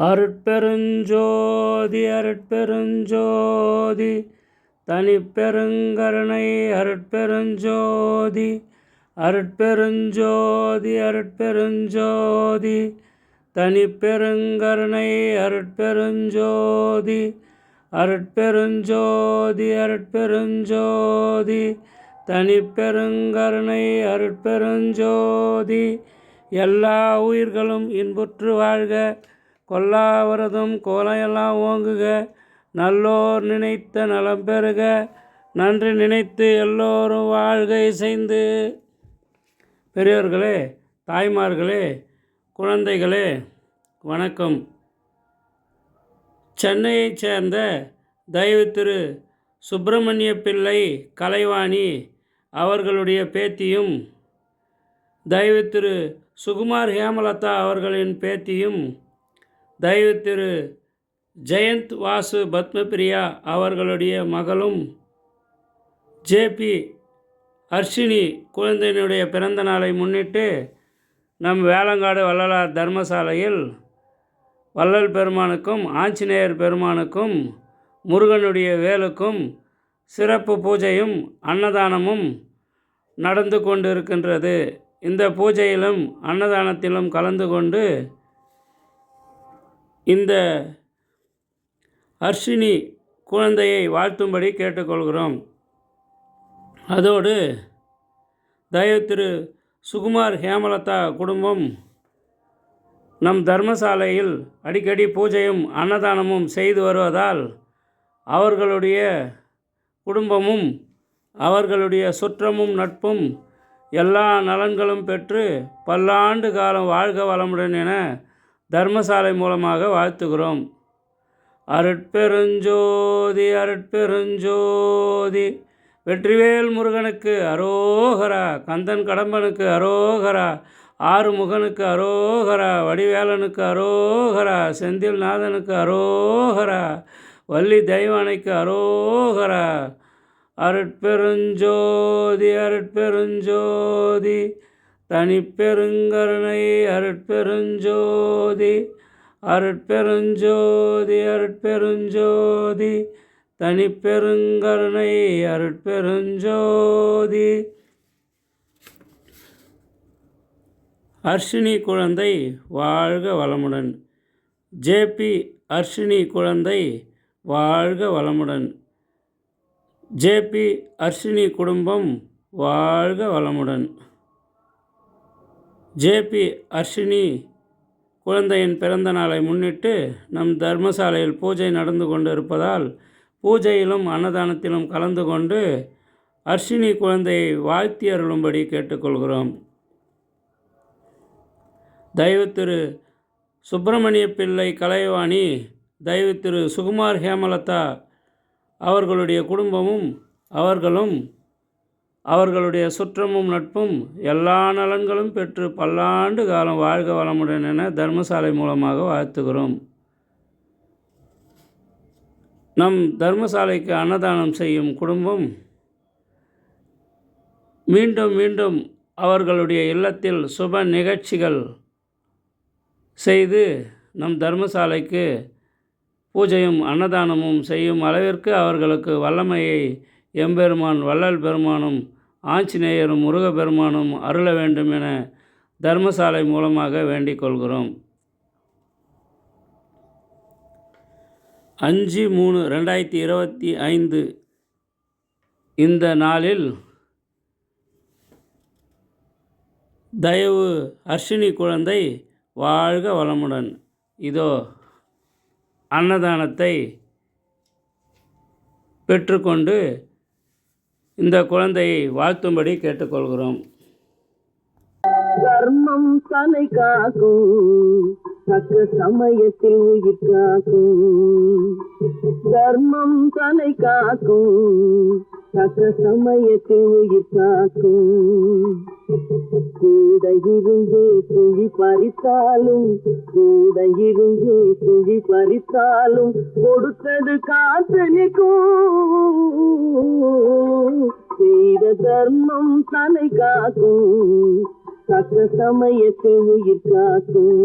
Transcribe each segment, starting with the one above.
அருட்பெருஞ்சோதி அருட்பெருஞ்சோதி. தனிப்பெருங்கருணை அருட்பெருஞ்சோதி. அருட்பெருஞ்சோதி அருட்பெருஞ்சோதி. தனிப்பெருங்கருணை அருட்பெருஞ்சோதி. அருட்பெருஞ்சோதி அருட்பெருஞ்சோதி. தனிப்பெருங்கருணை அருட்பெருஞ்சோதி. எல்லா உயிர்களும் இன்புற்று வாழ்க. கொல்லாவரதும் கோலையெல்லாம் ஓங்குக. நல்லோர் நினைத்த நலம் பெறுக. நன்றி நினைத்து எல்லோரும் வாழ்க இசைந்து. பெரியோர்களே தாய்மார்களே குழந்தைகளே வணக்கம். சென்னையைச் சேர்ந்த தயவு திரு சுப்பிரமணிய பிள்ளை கலைவாணி அவர்களுடைய பேத்தியும் தயவு திரு சுகுமார் ஹேமலதா அவர்களின் பேத்தியும் தயவு திரு ஜெயந்த் வாசு பத்மபிரியா அவர்களுடைய மகளும் ஜேபி அர்ஷினி குழந்தையினுடைய பிறந்த நாளை முன்னிட்டு நம் வேளங்காடு வள்ளலார் தர்மசாலையில் வள்ளல் பெருமானுக்கும் ஆஞ்சநேயர் பெருமானுக்கும் முருகனுடைய வேலுக்கும் சிறப்பு பூஜையும் அன்னதானமும் நடந்து கொண்டிருக்கின்றது. இந்த பூஜையிலும் அன்னதானத்திலும் கலந்து கொண்டு இந்த அர்ஷினி குழந்தையை வாழ்த்தும்படி கேட்டுக்கொள்கிறோம். அதோடு தயவு திரு சுகுமார் ஹேமலதா குடும்பம் நம் தர்மசாலையில் அடிக்கடி பூஜையும் அன்னதானமும் செய்து வருவதால் அவர்களுடைய குடும்பமும் அவர்களுடைய சுற்றமும் நட்பும் எல்லா நலன்களும் பெற்று பல்லாண்டு காலம் வாழ்க வளமுடன் என தர்மசாலை மூலமாக வாழ்த்துகிறோம். அருட்பெருஞ்சோதி அருட்பெருஞ்சோதி. வெற்றிவேல் முருகனுக்கு அரோகரா கந்தன் கடம்பனுக்கு அரோகரா ஆறுமுகனுக்கு அரோகரா வடிவேலனுக்கு அரோகரா செந்தில் நாதனுக்கு அரோகரா வள்ளி தெய்வானைக்கு அரோகரா. அருட்பெருஞ்சோதி அருட்பெருஞ்சோதி. தனிப்பெருங்கருணை அருட்பெருஞ்சோதி அருட்பெருஞ்சோதி அருட்பெருஞ்சோதி தனிப்பெருங்கருணை அருட்பெருஞ்சோதி. அர்ஷினி குழந்தை வாழ்க வளமுடன். ஜேபி அர்ஷினி குழந்தை வாழ்க வளமுடன். ஜேபி அர்ஷினி குடும்பம் வாழ்க வளமுடன். ஜேபி அர்ஷினி குழந்தையின் பிறந்த நாளை முன்னிட்டு நம் தர்மசாலையில் பூஜை நடந்து கொண்டு இருப்பதால் பூஜையிலும் அன்னதானத்திலும் கலந்து கொண்டு அர்ஷினி குழந்தையை வாழ்த்தி அருளும்படி கேட்டுக்கொள்கிறோம். தயவு திரு சுப்பிரமணிய பிள்ளை கலைவாணி தயவு திரு சுகுமார் ஹேமலதா அவர்களுடைய குடும்பமும் அவர்களும் அவர்களுடைய சுற்றமும் நட்பும் எல்லா நலன்களும் பெற்று பல்லாண்டு காலம் வாழ்க வளமுடன் என தர்மசாலை மூலமாக வாழ்த்துகிறோம். நம் தர்மசாலைக்கு அன்னதானம் செய்யும் குடும்பம் மீண்டும் மீண்டும் அவர்களுடைய இல்லத்தில் சுப நிகழ்ச்சிகள் செய்து நம் தர்மசாலைக்கு பூஜையும் அன்னதானமும் செய்யும் அளவிற்கு அவர்களுக்கு வல்லமையை எம்பெருமான் வள்ளல் பெருமானும் ஆஞ்சநேயரும் முருகப்பெருமானும் அருள வேண்டும் என தர்மசாலை மூலமாக வேண்டிக் கொள்கிறோம். அஞ்சு மூணு ரெண்டாயிரத்தி இருபத்தி ஐந்து இந்த நாளில் தயவு அர்ஷினி குழந்தை வாழ்க வளமுடன். இதோ அன்னதானத்தை பெற்றுக்கொண்டு இந்த குழந்தையை வாழ்த்தும்படி கேட்டுக்கொள்கிறோம். தர்மம் தலை காக்கும் தக்க சமயத்தில் உயிர் காக்கும். தர்மம் தலை காக்கும் சக சமயத்தை உயிர் காக்கும் கூட இருந்து குழி பறித்தாலும் கூட இருந்து குழி பறித்தாலும் கொடுத்தது காத்தனிக்கும் செய்த தர்மம் தலை காக்கும். சக சமயத்தை உயிர் காக்கும்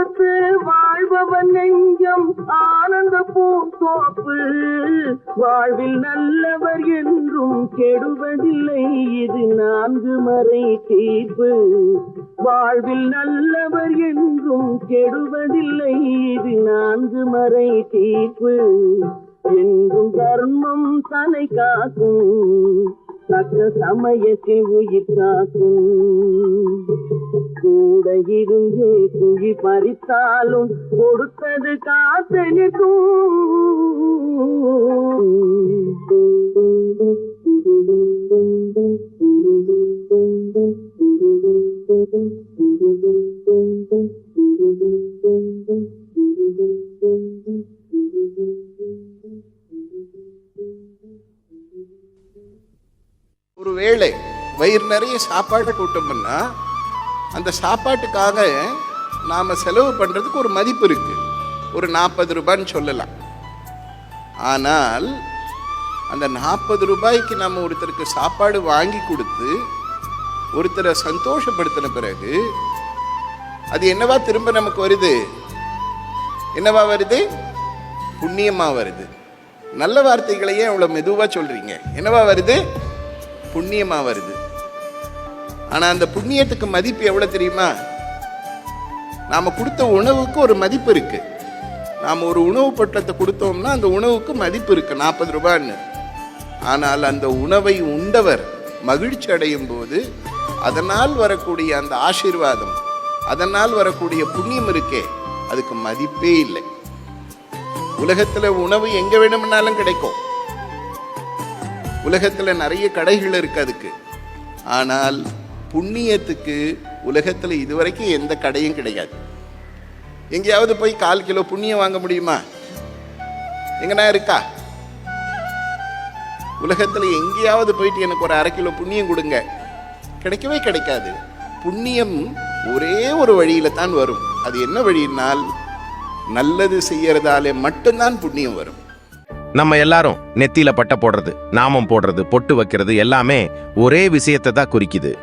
கொடுத்து வாழ்பவன் நெஞ்சம் ஆனந்த பூந்தோப்பு வாழ்வில் நல்லவர் என்றும் கெடுவதில்லை இது நான்கு மறை தீர்ப்பு. வாழ்வில் நல்லவர் என்றும் கெடுவதில்லை இது நான்கு மறை தீர்ப்பு. என்றும் தர்மம் தலை காக்கும் தக்க சமயத்தில் உயிர் காக்கும் கூட இருந்தே குழி பறித்தாலும் கொடுத்தது ஒரு வேளை வயிறு நிறைய சாப்பாடு கூட்டோம்னா அந்த சாப்பாட்டுக்காக நாம் செலவு பண்ணுறதுக்கு ஒரு மதிப்பு இருக்குது ஒரு நாற்பது ரூபான்னு சொல்லலாம். ஆனால் அந்த நாற்பது ரூபாய்க்கு நம்ம ஒருத்தருக்கு சாப்பாடு வாங்கி கொடுத்து ஒருத்தரை சந்தோஷப்படுத்தின பிறகு அது என்னவா திரும்ப நமக்கு வருது? என்னவா வருது? புண்ணியமாக வருது. நல்ல வார்த்தைகளையே அவ்வளோ மெதுவாக சொல்கிறீங்க என்னவா வருது? புண்ணியமாக வருது. ஆனால் அந்த புண்ணியத்துக்கு மதிப்பு எவ்வளோ தெரியுமா? நாம் கொடுத்த உணவுக்கு ஒரு மதிப்பு இருக்குது நாம் ஒரு உணவு பட்டத்தை கொடுத்தோம்னா அந்த உணவுக்கு மதிப்பு இருக்குது நாற்பது ரூபான்னு. ஆனால் அந்த உணவை உண்டவர் மகிழ்ச்சி அடையும் போது அதனால் வரக்கூடிய அந்த ஆசீர்வாதம் அதனால் வரக்கூடிய புண்ணியம் இருக்கே அதுக்கு மதிப்பே இல்லை. உலகத்தில் உணவு எங்கே வேணும்னாலும் கிடைக்கும். உலகத்தில் நிறைய கடைகள் இருக்குது அதுக்கு. ஆனால் புண்ணியத்துக்கு உலகத்தில் இதுவரைக்கும் எந்த கடையும் கிடையாது. எங்கேயாவது போய் கால் கிலோ புண்ணியம் வாங்க முடியுமா? எங்கன்னா இருக்கா? உலகத்தில் எங்கேயாவது போயிட்டு எனக்கு ஒரு அரை கிலோ புண்ணியம் கொடுங்க. கிடைக்கவே கிடைக்காது. புண்ணியம் ஒரே ஒரு வழியில தான் வரும். அது என்ன வழியினால்? நல்லது செய்யறதாலே மட்டும்தான் புண்ணியம் வரும். நம்ம எல்லாரும் நெத்தியில பட்டை போடுறது நாமம் போடுறது பொட்டு வைக்கிறது எல்லாமே ஒரே விஷயத்தை தான் குறிக்குது.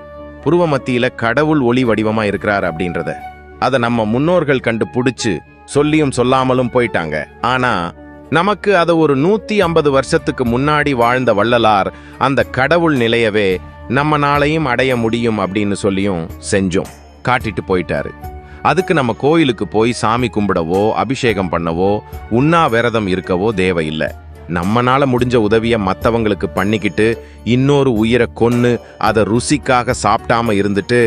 புருவ மத்தியில கடவுள் ஒளி வடிவமா இருக்கிறார் அப்படின்றத. அதை நம்ம முன்னோர்கள் கண்டு பிடிச்சு சொல்லியும் சொல்லாமலும் போயிட்டாங்க. ஆனா நமக்கு அதை ஒரு நூத்தி ஐம்பது வருஷத்துக்கு முன்னாடி வாழ்ந்த வள்ளலார் அந்த கடவுள் நிலையவே நம்ம நாளையும் அடைய முடியும் அப்படின்னு சொல்லியும் செஞ்சோம். காட்டிட்டு போயிட்டாரு. அதுக்கு நம்ம கோயிலுக்கு போய் சாமி கும்பிடவோ அபிஷேகம் பண்ணவோ உண்ணா விரதம் இருக்கவோ தேவையில்லை. நம்மனால முடிஞ்ச உதவியை மற்றவங்களுக்கு பண்ணிக்கிட்டு இன்னொரு உயிரை கொன்று அதை ருசிக்காக சாப்பிடாம இருந்துட்டு